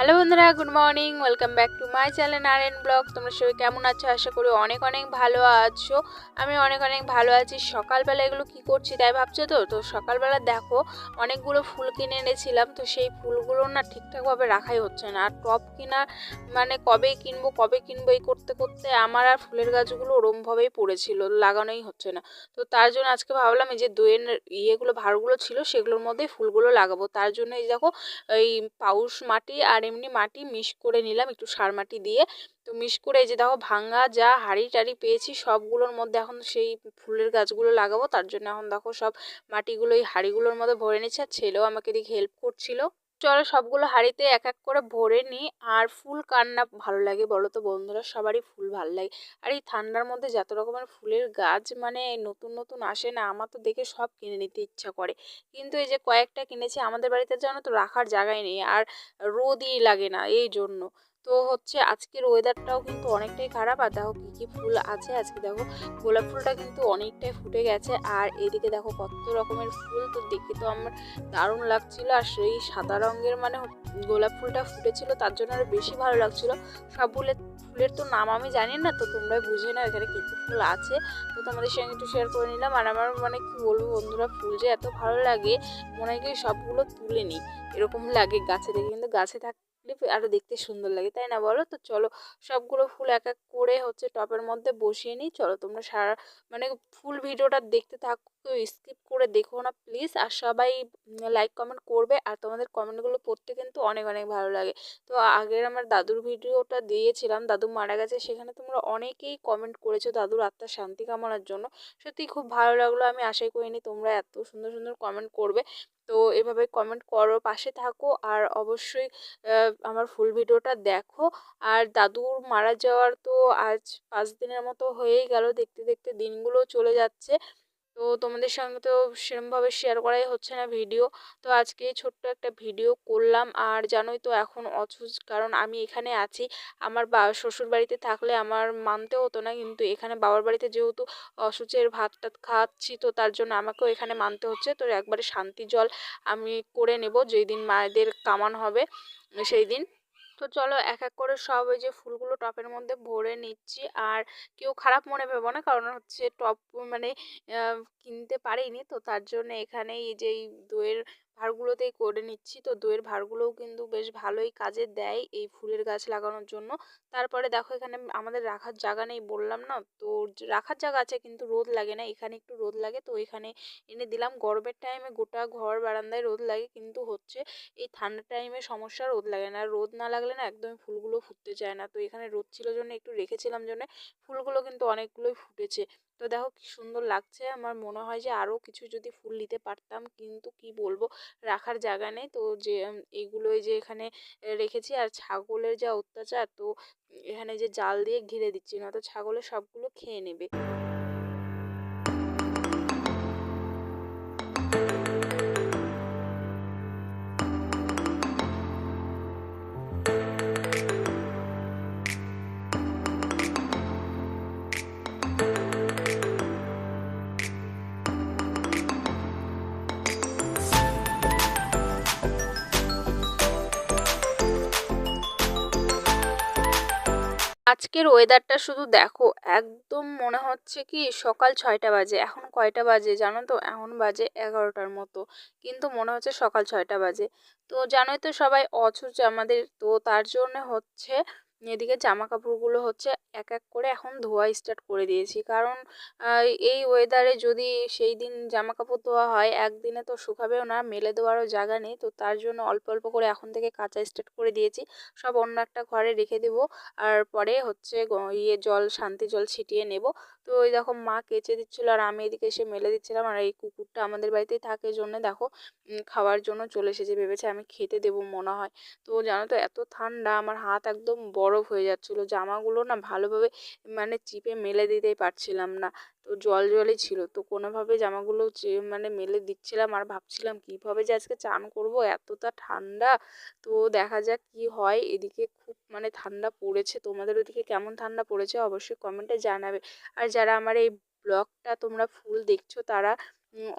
Hello বন্ধুরা good morning welcome back to my channel N blog তোমরা সবাই কেমন আছো? আশা করি অনেক অনেক ভালো আছো। আমি অনেক অনেক ভালো আছি। সকালবেলা এগুলো কি করছি তাই ভাবছ তো? তো সকালবেলা দেখো, অনেকগুলো ফুল কিনে এনেছিলাম। তো সেই ফুলগুলো না ঠিকঠাকভাবে রাখাই হচ্ছে না। আর টপ কিনা মানে কবে কিনবো কবে কিনবো এই করতে করতে আমার আর ফুলের গাছগুলো ওরমভাবেই পড়েছিল, লাগানোই হচ্ছে না। তো তার জন্য আজকে ভাবলাম এই যে দইয়ের ইয়েগুলো ভাড়গুলো ছিল, সেগুলোর মধ্যেই ফুলগুলো লাগাবো। তার জন্য এই দেখো, এই পাউস মাটি আর এমনি মাটি মিশ করে নিলাম, একটু সার মাটি দিয়ে। তো মিশ করে যে দেখো ভাঙ্গা যা হাড়ি টাড়ি পেয়েছি, সবগুলোর মধ্যে এখন সেই ফুলের গাছগুলো লাগাবো। তার জন্য এখন দেখো সব মাটিগুলো, এই হাড়িগুলোর মধ্যে ভরে নিচ্ছে। আর ছেলেও আমাকে দিকে হেল্প করছিল। চলো সবগুলো হাঁড়িতে এক এক করে ভরে নিই। আর ফুল কান্না ভালো লাগে বলো তো বন্ধুরা? সবারই ফুল ভালো লাগে। আর এই ঠান্ডার মধ্যে যত রকমের ফুলের গাছ মানে নতুন নতুন আসে না, আমার তো দেখে সব কিনে নিতে ইচ্ছা করে। কিন্তু এই যে কয়েকটা কিনেছি আমাদের বাড়িতে জানো তো রাখার জায়গায় নেই। আর রোদই লাগে না, এই জন্য। তো হচ্ছে আজকের ওয়েদারটাও কিন্তু অনেকটাই খারাপ। আর দেখো কী কী ফুল আছে আজকে দেখো। গোলাপ ফুলটা কিন্তু অনেকটাই ফুটে গেছে। আর এদিকে দেখো কত রকমের ফুল, তো দেখে তো আমার দারুণ লাগছিল। আর সেই সাদা রঙের মানে গোলাপ ফুলটা ফুটেছিল, তার জন্য আরও বেশি ভালো লাগছিল। সব ফুলের ফুলের তো নাম আমি জানি না, তো তোমরা বুঝে নাও এখানে কী কী ফুল আছে। তো তোমাদের সঙ্গে একটু শেয়ার করে নিলাম। আর আমার মানে কি বলব বন্ধুরা, ফুল যে এত ভালো লাগে, মনে হয় কি সবগুলো তুলে নিই। এরকম লাগে গাছে দেখে। কিন্তু গাছে থাক আরও দেখতে সুন্দর লাগে, তাই না বলো? তো চলো সবগুলো ফুল এক এক করে হচ্ছে টপের মধ্যে বসিয়ে নিই। চলো তোমরা সারা মানে ফুল ভিডিওটা দেখতে থাকো স্কিপ করে দেখো না প্লিজ। আর সবাই লাইক কমেন্ট করবে, আর তোমাদের কমেন্টগুলো পড়তে কিন্তু অনেক অনেক ভালো লাগে। তো আগের আমার দাদুর ভিডিওটা দিয়েছিলাম, দাদু মারা গেছে, সেখানে তোমরা অনেকেই কমেন্ট করেছ দাদুর আত্মার শান্তি কামনার জন্য। সত্যি খুব ভালো লাগল, আমি আশাই করিনি তোমরা এত সুন্দর সুন্দর কমেন্ট করবে। তো এভাবে কমেন্ট করো, পাশে থাকো আর অবশ্যই আমার ফুল ভিডিওটা দেখো। আর দাদুর মারা যাওয়ার তো আজ পাঁচ দিনের মতো হয়েই গেল, দেখতে দেখতে দিনগুলো চলে যাচ্ছে। তো তোমাদের সঙ্গে তো সেরমভাবে শেয়ার করাই হচ্ছে না ভিডিও তো আজকে ছোট্ট একটা ভিডিও করলাম। আর জানোই তো এখন অসুস্থ, কারণ আমি এখানে আছি। আমার বা শ্বশুর বাড়িতে থাকলে আমার মানতে হতো না। কিন্তু এখানে বাবার বাড়িতে যেহেতু অসুচের ভাত টাত খাচ্ছি, তো তার জন্য আমাকেও এখানে মানতে হচ্ছে। তো একবারে শান্তি জল আমি করে নেব। যেই দিন মায়েদের কামান হবে সেই দিন তো চলো এক এক করে সব ওই যে ফুলগুলো টপের মধ্যে ভরে নিচ্ছি। আর কেউ খারাপ মনে ভেবো না, কারণ হচ্ছে টপ মানে কিনতে পারিনি তো তার জন্য এখানে এই যে এই দইয়ের ভাঁড়গুলোতেই করে নিচ্ছি। তো দইয়ের ভাঁড়গুলোও কিন্তু বেশ ভালোই কাজে দেয় এই ফুলের গাছ লাগানোর জন্য। তারপরে দেখো এখানে আমাদের রাখার জায়গা নেই বললাম না? তো রাখার জায়গা আছে কিন্তু রোদ লাগে না, এখানে একটু রোদ লাগে। তো এখানে এনে দিলাম। গরমের টাইমে গোটা ঘর বারান্দায় রোদ লাগে কিন্তু হচ্ছে এই ঠান্ডার টাইমে সমস্যা রোদ লাগে না। রোদ না লাগলে না একদমই ফুলগুলো ফুটতে চায় না। তো এখানে রোদ ছিল জন্য, একটু রেখেছিলাম জন্য, ফুলগুলো কিন্তু অনেকগুলোই ফুটেছে। তো দেখো কি সুন্দর লাগছে। আমার মনে হয় যে আরও কিছু যদি ফুল নিতে পারতাম, কিন্তু কি বলব? রাখার জায়গা নেই। তো যে এগুলোই যে এখানে রেখেছি আর ছাগলের যা অত্যাচার, তো এখানে যে জাল দিয়ে ঘিরে দিচ্ছি না তো ছাগলের সবগুলো খেয়ে নেবে। আজকের ওয়েদারটা শুধু দেখো, একদম মনে হচ্ছে কি সকাল ছয়টা বাজে, এখন কয়টা বাজে জানো তো? এখন বাজে এগারোটার মতো, কিন্তু মনে হচ্ছে সকাল ছয়টা বাজে। তো জানোই তো সবাই অছুচ আমাদের, তো তার জন্য হচ্ছে এদিকে জামা কাপড়গুলো হচ্ছে এক এক করে এখন ধোয়া স্টার্ট করে দিয়েছি। কারণ এই ওয়েদারে যদি সেই দিন জামা কাপড় ধোয়া হয়, একদিনে তো শুকাবেও না, মেলে দেওয়ারও জায়গা নেই। তো তার জন্য অল্প অল্প করে এখন থেকে কাঁচা স্টার্ট করে দিয়েছি। সব অন্য একটা ঘরে রেখে দেবো। আর পরে হচ্ছে ইয়ে জল, শান্তি জল ছিটিয়ে নেব। তো ওই দেখো মা কেচে দিচ্ছিল আর আমি এদিকে এসে মেলে দিচ্ছিলাম। আর এই কুকুরটা আমাদের বাড়িতেই থাকে জন্য দেখো খাওয়ার জন্য চলে এসেছে। ভেবেছে আমি খেতে দেবো, মনে হয়। তো জানো তো এত ঠান্ডা, আমার হাত একদম বরফ হয়ে যাচ্ছিল। জামাগুলো না ভালোভাবে মানে চিপে মেলে দিতেই পারছিলাম না। তো জল জলই ছিল। তো কোনোভাবে জামাগুলো মানে মেলে দিচ্ছিলাম আর ভাবছিলাম, কীভাবে যে আজকে চান করব? এতটা ঠান্ডা। তো দেখা যাক কি হয়। এদিকে খুব মানে ঠান্ডা পড়েছে। তোমাদের ওদিকে কেমন ঠান্ডা পড়েছে? অবশ্যই কমেন্টে জানাবে। আর যারা আমার এই ব্লগটা তোমরা ফুল দেখছ, তারা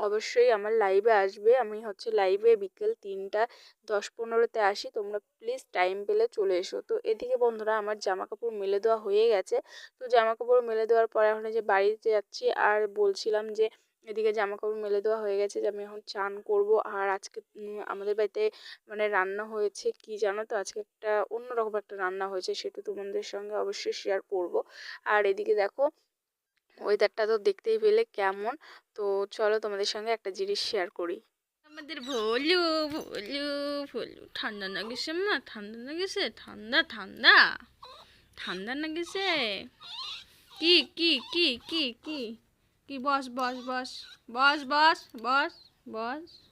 অবশ্যই আমার লাইভে আসবে। আমি হচ্ছে লাইভে বিকেল তিনটা, দশ পনেরোতে আসি। তোমরা প্লিজ টাইম পেলে চলে এসো। তো এদিকে বন্ধুরা, আমার জামা কাপড় মেলে দেওয়া হয়ে গেছে। তো জামা কাপড় মেলে দেওয়ার পরে এখন যে বাড়িতে যাচ্ছি, আর বলছিলাম যে এদিকে জামা কাপড় মেলে দেওয়া হয়ে গেছে যে আমি এখন চান করব। আর আজকে আমাদের বাড়িতে মানে রান্না হয়েছে কি জানো তো? আজকে একটা অন্যরকম একটা রান্না হয়েছে, সেটা তোমাদের সঙ্গে অবশ্যই শেয়ার করব। আর এদিকে দেখো ওয়েদারটা তো দেখতেই পেলে কেমন। তো চলো তোমাদের সঙ্গে একটা জিনিস শেয়ার করি। আমাদের ভোলু ভোলু ভোলু। ঠান্ডা না গেছে না ঠান্ডা না গেছে? ঠান্ডা ঠান্ডা। ঠান্ডা না গেছে? কি কি কি কি কি? কি, বস বস বস। বস বস বস বস।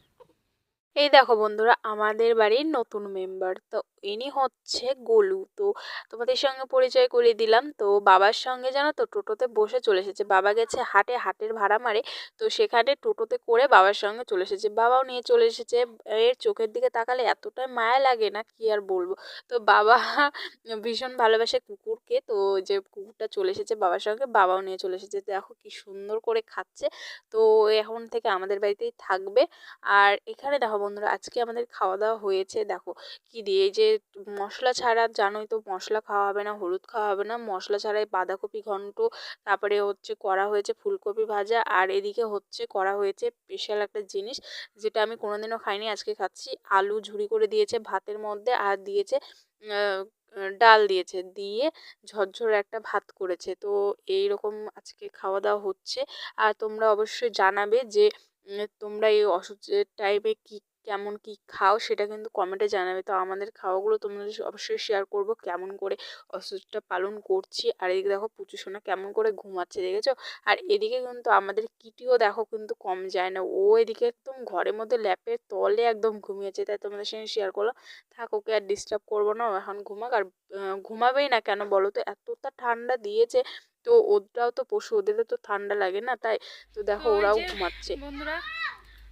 এই দেখো বন্ধুরা, আমাদের বাড়ির নতুন মেম্বার তো ইনি হচ্ছে গোলু। তো তোমাদের সঙ্গে পরিচয় করিয়ে দিলাম। তো বাবার সঙ্গে জানো তো, টোটোতে বসে চলে এসেছে। বাবা গেছে হাটে, হাটের ভাড়া মারে। তো সেখানে টোটোতে করে বাবার সঙ্গে চলে এসেছে। বাবাও নিয়ে চলে এসেছে। এর চোখের দিকে তাকালে এতটাই মায়া লাগে না, কি আর বলব। তো বাবা ভীষণ ভালোবাসে কুকুরকে। তো যে কুকুরটা চলে এসেছে বাবার সঙ্গে, বাবাও নিয়ে চলে এসেছে। দেখো কি সুন্দর করে খাচ্ছে। তো এখন থেকে আমাদের বাড়িতেই থাকবে। আর এখানে দেখো বন্ধুরা, আজকে আমাদের খাওয়া দাওয়া হয়েছে। দেখো কি দিয়ে যে মশলা ছাড়া জানোই তো মশলা খাওয়া হবে না, হলুদ খাওয়া হবে না। মশলা ছাড়াই বাঁধাকপি ঘন্ট, তারপরে হচ্ছে করা হয়েছে ফুলকপি ভাজা, আর এদিকে হচ্ছে করা হয়েছে স্পেশাল একটা জিনিস, যেটা আমি কোনোদিনও খাইনি। আজকে খাচ্ছি আলু ঝুরি করে দিয়েছে ভাতের মধ্যে, আর দিয়েছে ডাল দিয়েছে। দিয়ে ঝরঝরে একটা ভাত করেছে। তো এই রকম আজকে খাওয়া দাওয়া হচ্ছে। আর তোমরা অবশ্যই জানাবে যে তোমরা এই অসুস্থের টাইমে কি কেমন কি খাও সেটা কিন্তু কমেন্টে জানাবে। তো আমাদের খাওয়াগুলো তোমাদের অবশ্যই শেয়ার করব কেমন করে অসুস্থটা পালন করছি। আর এদিকে দেখো পুচু সোনা কেমন করে ঘুমাচ্ছে দেখেছ? আর এদিকে কিন্তু আমাদের কিটিও দেখো কিন্তু কম যায় না। ও এদিকে একদম ঘরের মধ্যে ল্যাপের তলে একদম ঘুমিয়েছে। তাই তোমাদের সঙ্গে শেয়ার করলাম। থাক ওকে আর ডিস্টার্ব করব না। এখন ঘুমাক আর ঘুমাবেই না কেন বলো তো? এতটা ঠান্ডা দিয়েছে তো ওরাও তো পশু ওদেরও তো ঠান্ডা লাগে না তাই। তো দেখো ওরাও ঘুমাচ্ছে। বন্ধুরা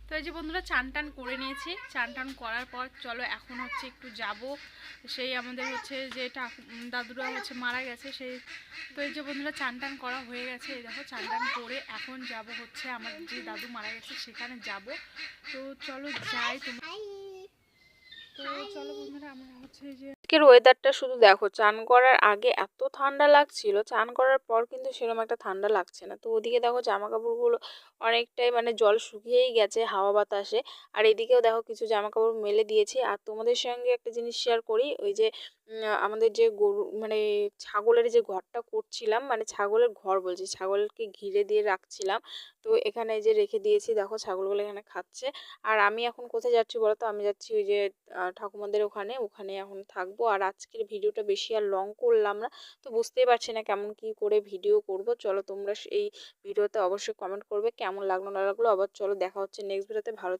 তো এই যে বন্ধুরা চান টান করে নিয়েছি। চান টান করার পর চলো এখন হচ্ছে একটু যাব। সেই আমাদের হচ্ছে যে দাদুরা হচ্ছে মারা গেছে, সেই তো এই যে বন্ধুরা চান টান করা হয়ে গেছে, এই দেখো চান টান করে এখন যাব হচ্ছে আমার যে দাদু মারা গেছে, সেখানে যাব। তো চলো যাই তোমরা। তো চলো বন্ধুরা আমরা হচ্ছে যে আজকের ওয়েদারটা শুধু দেখো চান করার আগে এত ঠান্ডা লাগছিল চান করার পর কিন্তু সেরকম একটা ঠান্ডা লাগছে না। তো ওদিকে দেখো জামা কাপড়গুলো অনেকটাই মানে জল শুকিয়েই গেছে হাওয়া বাতাসে। আর এদিকেও দেখো কিছু জামা কাপড় মেলে দিয়েছি। আর তোমাদের সঙ্গে একটা জিনিস শেয়ার করি ওই যে আমাদের যে গরু মানে ছাগলের যে ঘরটা করছিলাম মানে ছাগলের ঘর বলছি, ছাগলকে ঘিরে দিয়ে রাখছিলাম। তো এখানে যে রেখে দিয়েছি, দেখো ছাগলগুলো এখানে খাচ্ছে। আর আমি এখন কোথায় যাচ্ছি বলো তো আমি যাচ্ছি ওই যে ঠাকুমাদের ওখানে ওখানে এখন থাকব। আর আজকের ভিডিওটা বেশি আর লং করলাম না। তো বুঝতেই পারছি না কেমন কি করে ভিডিও করব। চলো তোমরা এই ভিডিওতে অবশ্যই কমেন্ট করবে, কেমন লাগল না লাগল। আবার চলো দেখা হচ্ছে নেক্সট ভিডিওতে ভালো